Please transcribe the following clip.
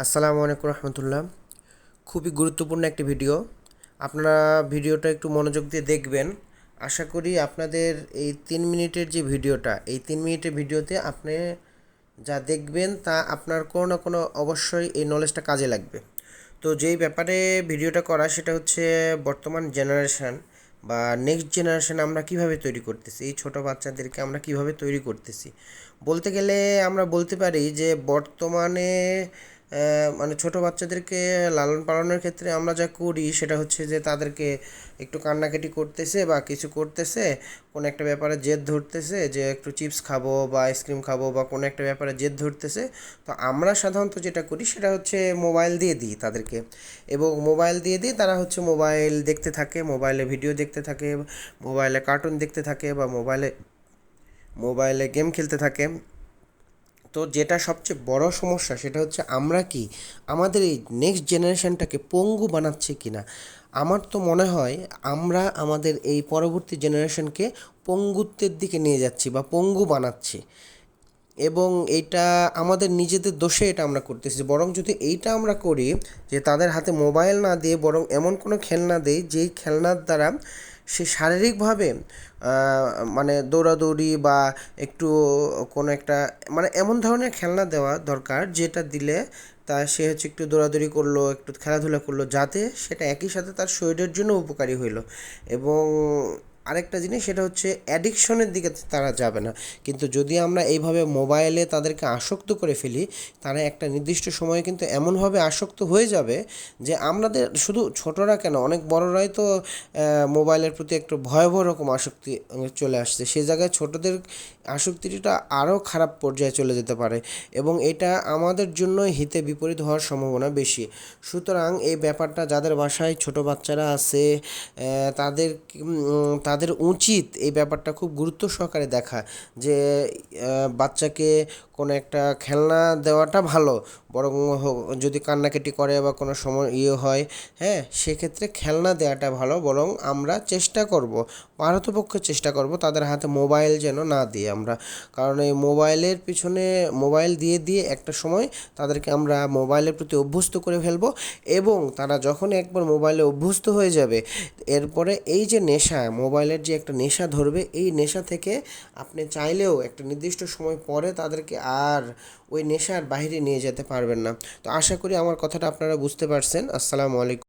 আসসালামু আলাইকুম রহমতুল্লাহ। খুবই গুরুত্বপূর্ণ একটি ভিডিও। আপনারা ভিডিওটা একটু মনোযোগ দিয়ে দেখবেন। আশা করি আপনাদের এই তিন মিনিটের যে ভিডিওটা, এই তিন মিনিটের ভিডিওতে আপনি যা দেখবেন তা আপনার কোনো না কোনো অবশ্যই এই নলেজটা কাজে লাগবে। তো যেই ব্যাপারে ভিডিওটা করা, সেটা হচ্ছে বর্তমান জেনারেশান বা নেক্সট জেনারেশন আমরা কীভাবে তৈরি করতেছি, এই ছোটো বাচ্চাদেরকে আমরা কীভাবে তৈরি করতেছি। বলতে গেলে আমরা বলতে পারি যে বর্তমানে মানে ছোট বাচ্চাদেরকে লালন পালনের ক্ষেত্রে আমরা যা করি সেটা হচ্ছে যে তাদেরকে একটু কান্নাকাটি করতেছে বা কিছু করতেছে, কোনো একটা ব্যাপারে জেদ ধরতেছে যে একটু চিপস খাব বা আইসক্রিম খাব বা কোনো একটা ব্যাপারে জেদ ধরতেছে। তো আমরা সাধারণত যেটা করি সেটা হচ্ছে মোবাইল দিয়ে দিই তাদেরকে এবং মোবাইল দিয়ে দিই তারা হচ্ছে মোবাইল দেখতে থাকে, মোবাইলে ভিডিও দেখতে থাকে, মোবাইলে কার্টুন দেখতে থাকে বা মোবাইলে মোবাইলে গেম খেলতে থাকে। তো যেটা সবচেয়ে বড় সমস্যা সেটা হচ্ছে আমরা কি আমাদের এই নেক্সট জেনারেশনটাকে পঙ্গু বানাচ্ছে কি না আমার তো মনে হয় আমরা আমাদের এই পরবর্তী জেনারেশনকে পঙ্গুত্বের দিকে নিয়ে যাচ্ছি বা পঙ্গু বানাচ্ছি। এবং এইটা আমাদের নিজেদের দোষে এটা আমরা করতেছি। বরং যদি এইটা আমরা করি, যে তাদের হাতে মোবাইল না দিয়ে বরং এমন কোনো খেলনা দেই, যেই খেলনার দ্বারা সে শারীরিকভাবে মানে দৌড়াদৌড়ি বা একটু কোনো একটা মানে এমন ধরনের খেলনা দেওয়া দরকার, যেটা দিলে তা সে হচ্ছে একটু দৌড়াদৌড়ি করল, একটু খেলাধুলা করল, যাতে সেটা একই সাথে তার শরীরের জন্য উপকারী হইল। এবং আরেকটা জিনিস, সেটা হচ্ছে অ্যাডিকশনের দিকে তারা যাবে না। কিন্তু যদি আমরা এইভাবে মোবাইলে তাদেরকে আসক্ত করে ফেলি, তারা একটা নির্দিষ্ট সময়ে কিন্তু এমনভাবে আসক্ত হয়ে যাবে যে আমাদের শুধু ছোটরা কেন, অনেক বড়রাই তো মোবাইলের প্রতি একটু ভয়াবহ রকম আসক্তি চলে আসছে। সেই জায়গায় ছোটদের আসক্তিটা আরও খারাপ পর্যায়ে চলে যেতে পারে এবং এটা আমাদের জন্য হিতে বিপরীত হওয়ার সম্ভাবনা বেশি। সুতরাং এই ব্যাপারটা যাদের বাসায় ছোট বাচ্চারা আছে তাদের তাদের উচিত এই ব্যাপারটা খুব গুরুত্ব সহকারে দেখা যে বাচ্চাকে কোনো একটা খেলনা দেওয়াটা ভালো বরং যদি কান্নাকাটি করে বা কোনো সময় ইয়ে হয় হ্যাঁ সেক্ষেত্রে খেলনা দেওয়াটা ভালো। বরং আমরা চেষ্টা করব পারতপক্ষে চেষ্টা করব তাদের হাতে মোবাইল যেন না দিই আমরা। কারণ এই মোবাইলের পিছনে, মোবাইল দিয়ে দিয়ে একটা সময় তাদেরকে আমরা মোবাইলের প্রতি অভ্যস্ত করে ফেলব এবং তারা যখন একবার মোবাইলে অভ্যস্ত হয়ে যাবে, এরপরে এই যে নেশা, মোবাইলের যে একটা নেশা ধরবে, এই নেশা থেকে আপনি চাইলেও একটা নির্দিষ্ট সময় পরে তাদেরকে আর ওই নেশার বাইরে নিয়ে যেতে পারবেন না। তো আশা করি আমার কথাটা আপনারা বুঝতে পারছেন। আসসালামু আলাইকুম।